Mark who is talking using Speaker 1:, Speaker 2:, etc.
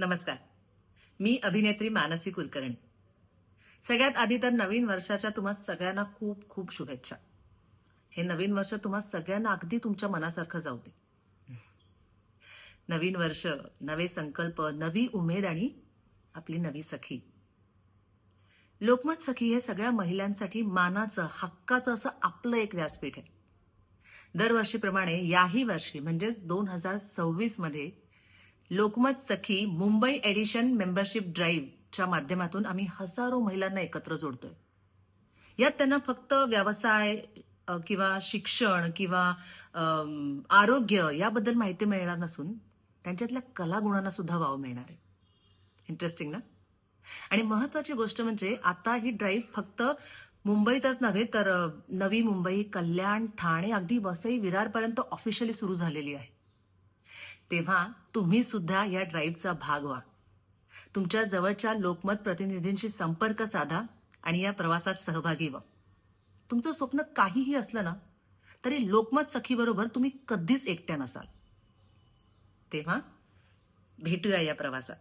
Speaker 1: नमस्कार. मी अभिनेत्री मानसी कुलकर्णी. सगळ्यात आधी तर नवीन वर्षाच्या तुम्हा सगळ्यांना खूप खूप शुभेच्छा. हे नवीन वर्ष तुम्हा सगळ्यांना अगदी तुमच्या मनासारखं जाऊ दे. नवीन वर्ष नवे संकल्प नवी उमेद आणि आपली नवी सखी. लोकमत सखी हे सगळ्या महिलांसाठी मानाचं हक्काचं असं आपलं एक व्यासपीठ आहे. दरवर्षीप्रमाणे याही वर्षी म्हणजेच दोन हजार सव्वीसमध्ये लोकमत सखी मुंबई एडिशन मेंबरशिप ड्राईव्हच्या माध्यमातून आम्ही हजारो महिलांना एकत्र जोडतोय. यात त्यांना फक्त व्यवसाय किंवा शिक्षण किंवा आरोग्य याबद्दल माहिती मिळणार नसून त्यांच्यातल्या कलागुणांना सुद्धा वाव मिळणार आहे. इंटरेस्टिंग ना? आणि महत्वाची गोष्ट म्हणजे आता ही ड्राईव्ह फक्त मुंबईतच नव्हे तर नवी मुंबई कल्याण ठाणे अगदी वसई विरारपर्यंत ऑफिशियली सुरू झालेली आहे. तेव्हा तुम्ही सुद्धा या ड्राईव्हचा भाग व्हा. तुमच्या जवळच्या लोकमत प्रतिनिधींशी संपर्क साधा आणि या प्रवासात सहभागी व्हा. तुमचं स्वप्न काहीही असलं ना तरी लोकमत सखीबरोबर तुम्ही कधीच एकट्या नसाल. तेव्हा भेटूया या प्रवासात.